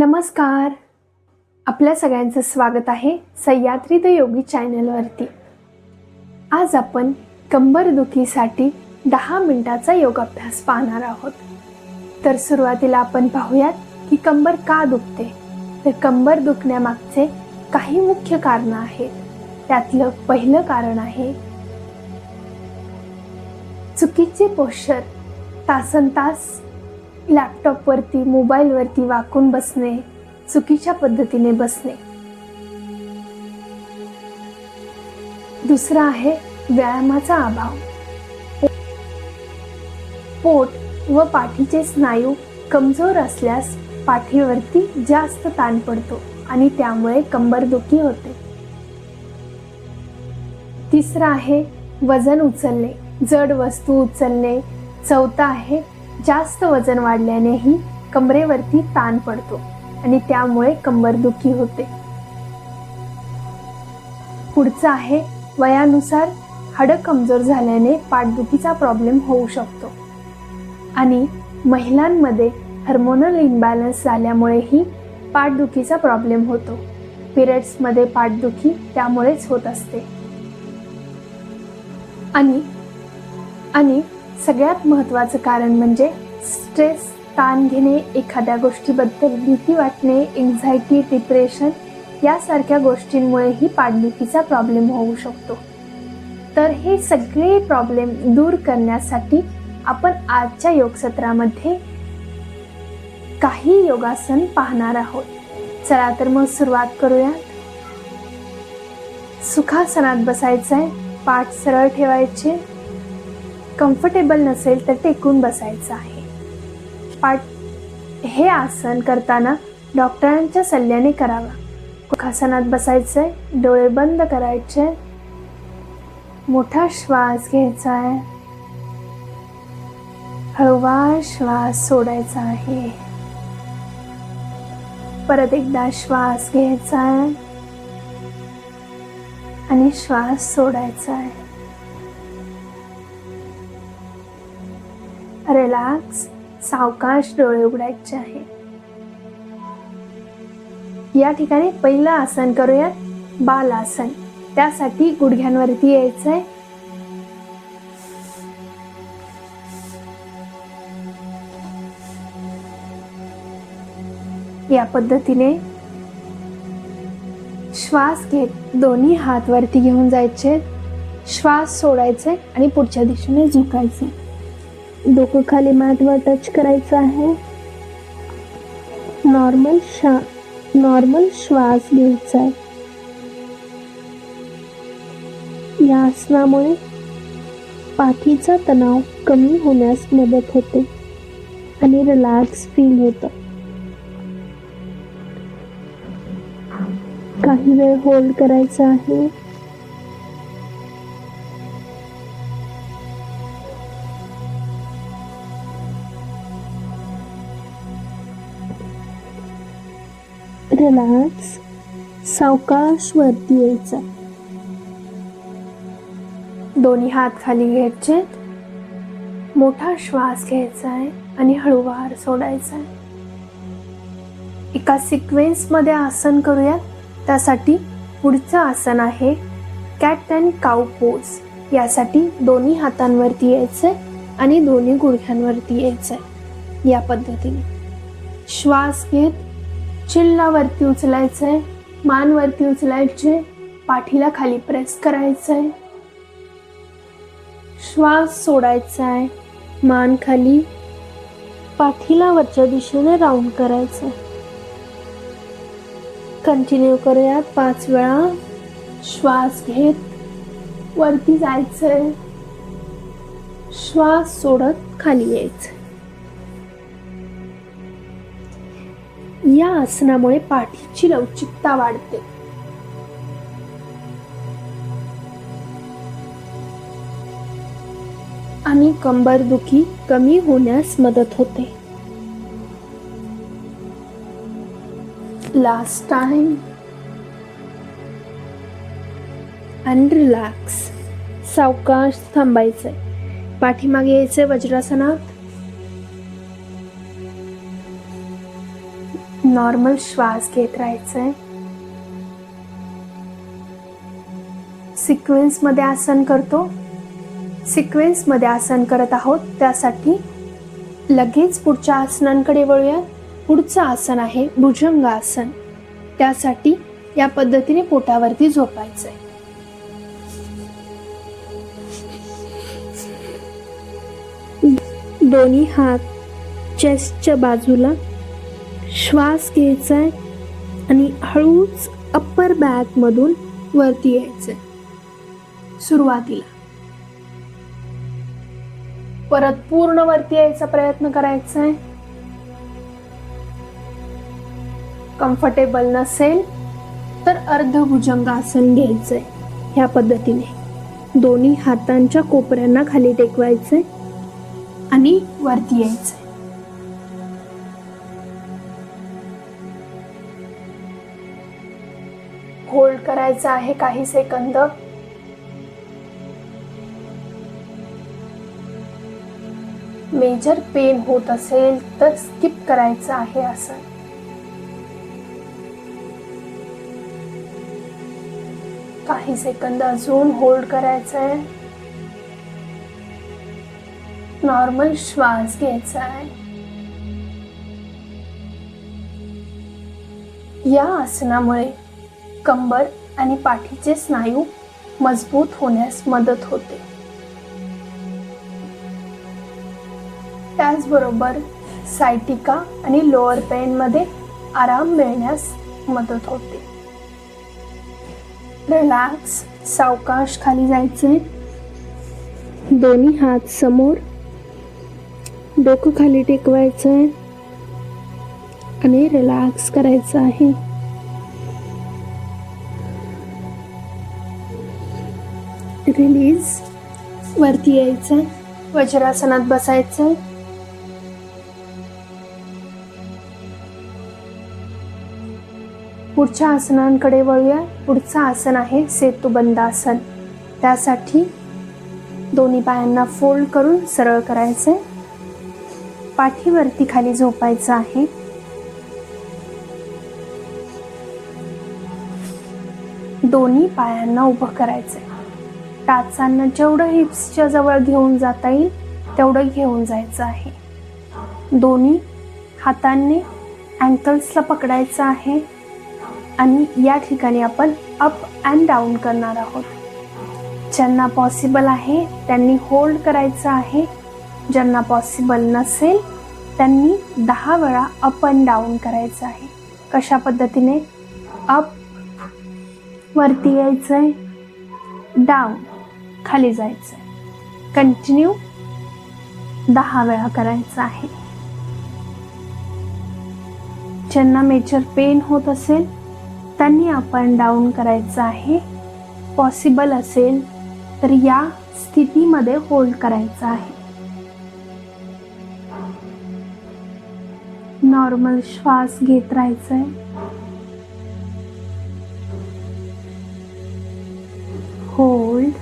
नमस्कार. आपल्या सगळ्यांचं स्वागत आहे सह्याद्री द योगी चॅनलवरती. आज आपण कंबरदुखीसाठी दहा मिनिटाचा योगाभ्यास पाहणार आहोत. तर सुरुवातीला आपण पाहूयात की कंबर का दुखते. तर कंबर दुखण्यामागचे काही मुख्य कारणं आहेत. त्यातलं पहिलं कारण आहे चुकीचे पोश्चर तासन तास लॅपटॉपवरती मोबाईलवरती वाकून बसणे चुकीच्या पद्धतीने बसणे. दुसरा आहे व्यायामाचा अभाव. पोट व पाठीचे स्नायू कमजोर असल्यास पाठीवरती जास्त ताण पडतो आणि त्यामुळे कंबरदुखी होते. तिसरा आहे वजन उचलणे जड वस्तू उचलणे चौथा आहे जास्त वजन वाढल्यानेही कमरेवरती ताण पडतो आणि त्यामुळे कंबरदुखी होते. पुढचं आहे वयानुसार हाडं कमजोर झाल्याने पाठदुखीचा प्रॉब्लेम होऊ शकतो. आणि महिलांमध्ये हार्मोनल इम्बॅलन्स झाल्यामुळेही पाठदुखीचा प्रॉब्लेम होतो. पिरियड्समध्ये पाठदुखी त्यामुळेच होत असते. आणि आणि सगळ्यात महत्त्वाचं कारण म्हणजे स्ट्रेस ताण घेणे एखाद्या गोष्टीबद्दल भीती वाटणे एन्झायटी डिप्रेशन यासारख्या गोष्टींमुळेही पाठदुखीचा प्रॉब्लेम होऊ शकतो. तर हे सगळे प्रॉब्लेम दूर करण्यासाठी आपण आजच्या योगसत्रामध्ये काही योगासन पाहणार आहोत. चला तर मग सुरुवात करूया. सुखासनात बसायचं आहे पाठ सरळ ठेवायचे. कम्फर्टेबल नसेल तर टेकून बसायचं आहे. पाठ हे आसन करताना डॉक्टरांच्या सल्ल्याने करावा. आसनात बसायचं आहे डोळे बंद करायचे मोठा श्वास घ्यायचा आहे हळवा श्वास सोडायचा आहे. परत एकदा श्वास घ्यायचा आहे आणि श्वास सोडायचा आहे रिलॅक्स सावकाश डोळे उघडायचे आहे. या ठिकाणी पहिलं आसन करूयात बालासन त्यासाठी गुडघ्यांवरती यायचंय. या पद्धतीने श्वास घेत दोन्ही हात वरती घेऊन जायचे. श्वास सोडायचे आणि पुढच्या दिशेने झुकायचे. डोकं खाली मॅटवर टच करायचं आहे. नॉर्मल शा नॉर्मल श्वास घ्यायचा आहे. या आसनामुळे पाठीचा तणाव कमी होण्यास मदत होते आणि रिलॅक्स फील होतं. काही वेळ होल्ड करायचा आहे. रिलॅक्स सावकाश वरती यायचा. दोन्ही हात खाली घ्यायचे मोठा श्वास घ्यायचा आहे आणि हळूवार सोडायचा आहे एका सिक्वेन्समध्ये आसन करूयात. त्यासाठी पुढचं आसन आहे कॅट अँड काऊ पोज. यासाठी दोन्ही हातांवरती यायचंय आणि दोन्ही गुडघ्यांवरती यायचंय. या पद्धतीने. श्वास घेत चिल्लावरती उचलायचंय मान वरती उचलायचे पाठीला खाली प्रेस करायचंय. श्वास सोडायचा आहे मान खाली पाठीला वरच्या दिशेने राऊंड करायचं कंटिन्यू करूयात पाच वेळा. श्वास घेत वरती जायचंय. श्वास सोडत खाली यायचं या आसनामुळे पाठीची लवचिकता वाढते. आणि कंबरदुखी कमी होण्यास मदत होते. लास्ट टाइम अँड रिलॅक्स सावकाश थांबायचंय. पाठीमागे यायचंय वज्रासनात. नॉर्मल श्वास घेत राहायचंय. सिक्वेन्समध्ये आसन करतो. सिक्वेन्समध्ये आसन करत आहोत. त्यासाठी लगेच पुढच्या आसनांकडे वळूया. पुढचं आसन आहे भुजंग आसन त्यासाठी या पद्धतीने पोटावरती झोपायचंय. दोन्ही हात चेस्टच्या बाजूला श्वास घ्यायचा आहे आणि हळूच अप्पर बॅक मधून वरती आहे सुरुवातीला. परत पूर्ण वरती यायचा प्रयत्न करायचा आहे कम्फर्टेबल नसेल तर अर्ध उजंगासन घ्यायचं घ्यायचंय. ह्या पद्धतीने. दोन्ही हातांच्या कोपऱ्यांना खाली टेकवायचंय आणि वरती यायचंय. करायचं आहे काही सेकंद? मेजर पेन होत असेल तर स्किप करायचं आहे असं. काही सेकंद अजून होल्ड करायचं आहे नॉर्मल श्वास घ्यायचा आहे या आसनामुळे कंबर आणि पाठीचे स्नायू मजबूत होण्यास मदत होते. त्याचबरोबर सायटिका आणि लोअर पेन मध्ये आराम मिळण्यास मदत होते. रिलॅक्स सावकाश खाली जायचे. दोन्ही हात समोर. डोकं खाली टेकवायचं आहे आणि रिलॅक्स करायचं आहे. रिलीज वरती यायचं वज्रासनात बसायचं. पुढच्या आसनांकडे वळूया. पुढचं आसन आहे सेतुबंद आसन त्यासाठी दोन्ही पायांना फोल्ड करून सरळ करायचंय. पाठीवरती खाली झोपायचं आहे. दोन्ही पायांना उभं करायचंय. टाचांना जेवढं हिप्सच्या जवळ घेऊन जाता येईल तेवढं घेऊन जायचं आहे. दोन्ही हातांनी अँकल्सला पकडायचं आहे आणि या ठिकाणी आपण अप अँड डाऊन करणार आहोत. ज्यांना पॉसिबल आहे त्यांनी होल्ड करायचं आहे. ज्यांना पॉसिबल नसेल त्यांनी दहा वेळा अप अँड डाऊन करायचं आहे. कशा पद्धतीने? अप वरती यायचं आहे डाऊन खाली जायचं आहे कंटिन्यू दहा वेळा करायचं आहे. ज्यांना मेजर पेन होत असेल त्यांनी आपण डाऊन करायचं आहे. पॉसिबल असेल तर या स्थितीमध्ये होल्ड करायचं आहे. नॉर्मल श्वास घेत राहायचा आहे होल्ड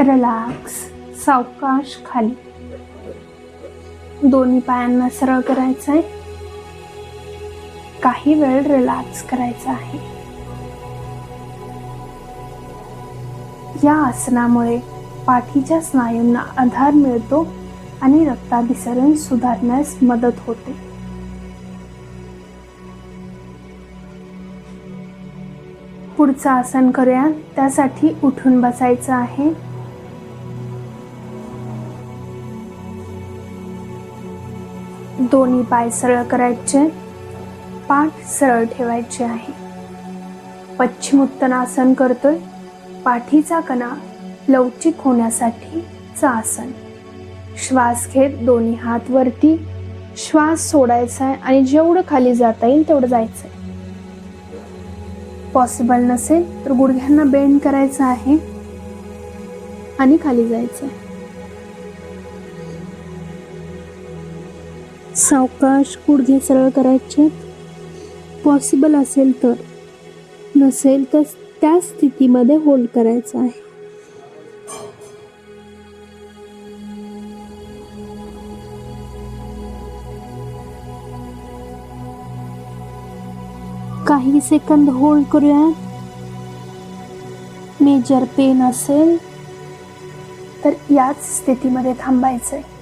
रिलॅक्स सावकाश खाली. दोन्ही पायांना सरळ करायचं आहे. काही वेळ रिलॅक्स करायचा आहे. या आसनामुळे पाठीच्या स्नायूंना आधार मिळतो आणि रक्ताभिसरण सुधारण्यास मदत होते. पुढचं आसन करूया. त्यासाठी उठून बसायचं आहे. दोन्ही पाय सरळ करायचे पाठ सरळ ठेवायचे आहे. पश्चिमोत्तनासन करतोय पाठीचा कणा लवचिक होण्यासाठीचं आसन. श्वास घेत दोन्ही हात वरती श्वास सोडायचा आहे आणि जेवढं खाली जाता येईल तेवढं जायचं आहे पॉसिबल नसेल तर गुडघ्यांना बेंड करायचं आहे आणि खाली जायचं आहे सावकाश गुडघे सरळ करायचे. पॉसिबल असेल तर. नसेल तर त्या स्थितीमध्ये होल्ड करायचं आहे. काही सेकंद होल्ड करूया मेजर पेन असेल तर याच स्थितीमध्ये थांबायचं आहे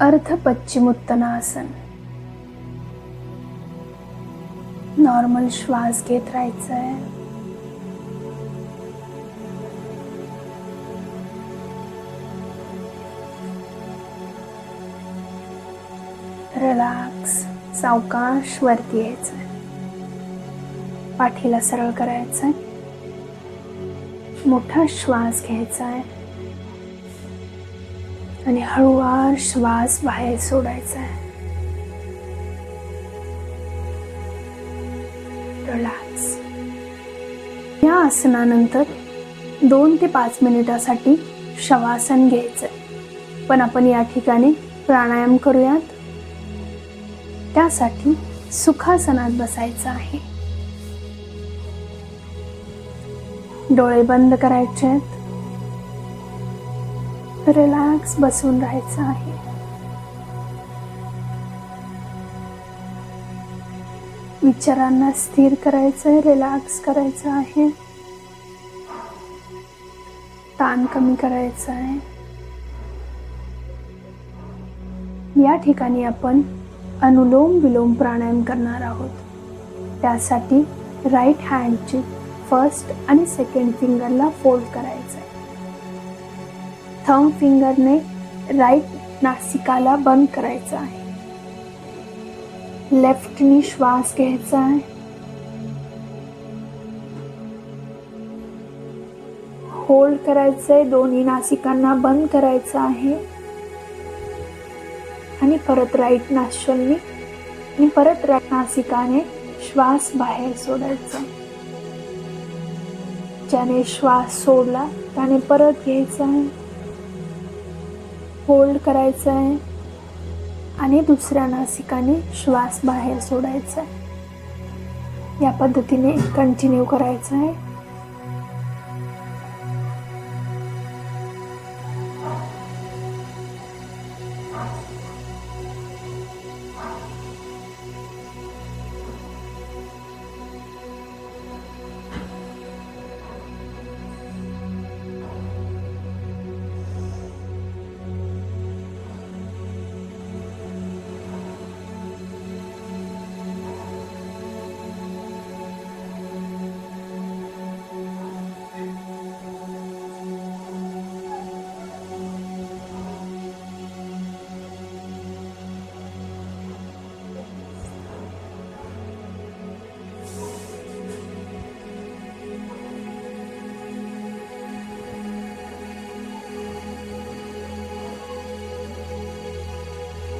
अर्ध पश्चिमोत्तनासन. नॉर्मल श्वास घेत राहायचंय. रिलॅक्स सावकाश वरती यायचंय. पाठीला सरळ करायचंय. मोठा श्वास घ्यायचा आहे आणि हळूवार श्वास बाहेर सोडायचा आहे. रिलॅक्स या आसनानंतर दोन ते पाच मिनिटासाठी शवासन घ्यायचं. पण आपण या ठिकाणी प्राणायाम करूयात. त्यासाठी सुखासनात बसायचं आहे. डोळे बंद करायचे आहेत रिलॅक्स बसून राहायचं आहे. विचारांना स्थिर करायचंय रिलॅक्स करायचं आहे. ताण कमी करायचा आहे. या ठिकाणी आपण अनुलोम विलोम प्राणायाम करणार आहोत. त्यासाठी राईट हँडची फर्स्ट आणि सेकंड फिंगरला फोल्ड करायचं आहे थंब फिंगरने राईट नासिकाला बंद करायचं आहे. लेफ्टनी श्वास घ्यायचा आहे. होल्ड करायचंय दोन्ही नासिकांना बंद करायचं आहे. आणि परत राईट नाश्वलनी आणि परत राईट नासिकाने श्वास बाहेर सोडायचा. ज्याने श्वास सोडला त्याने परत घ्यायचा आहे. होल्ड करायचं आहे आणि दुसऱ्या नासिकाने श्वास बाहेर सोडायचा आहे. या पद्धतीने कंटिन्यू करायचं आहे.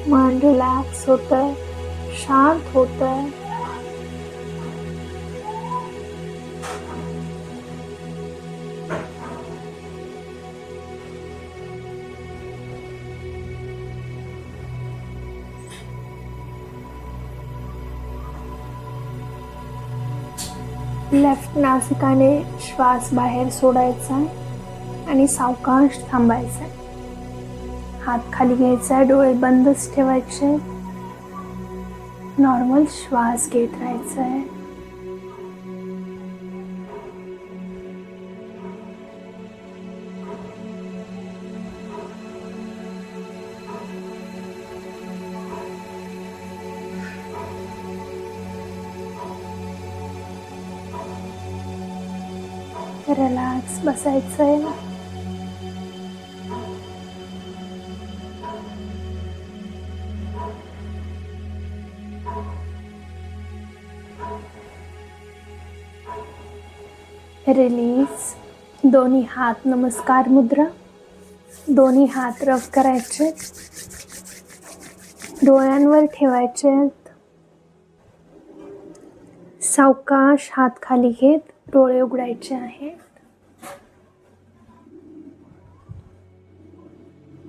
मन रिलॅक्स होत आहे शांत होत आहे लेफ्ट नासिकाने श्वास बाहेर सोडायचा आहे आणि सावकाश थांबायचा आहे हात खाली घ्यायचा आहे डोळे बंदच ठेवायचे. नॉर्मल श्वास घेत राहायचा आहे. रिलॅक्स बसायचं आहे रिलीज दोन्ही हात नमस्कार मुद्रा. दोन्ही हात रफ करायचे. डोळ्यांवर ठेवायचे. सावकाश हात खाली घेत डोळे उघडायचे आहेत.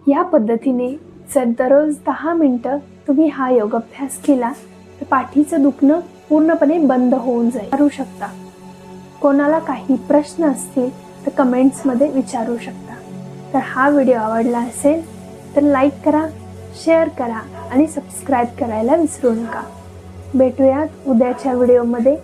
या पद्धतीने जर दररोज दहा मिनटं तुम्ही हा योगाभ्यास केला तर पाठीचं दुखणं पूर्णपणे बंद होऊन जाईल. करू शकता. कोणाला काही प्रश्न असतील तर कमेंट्समध्ये विचारू शकता. तर हा व्हिडिओ आवडला असेल तर लाईक करा शेअर करा आणि सबस्क्राईब करायला विसरू नका. भेटूयात उद्याच्या व्हिडिओमध्ये.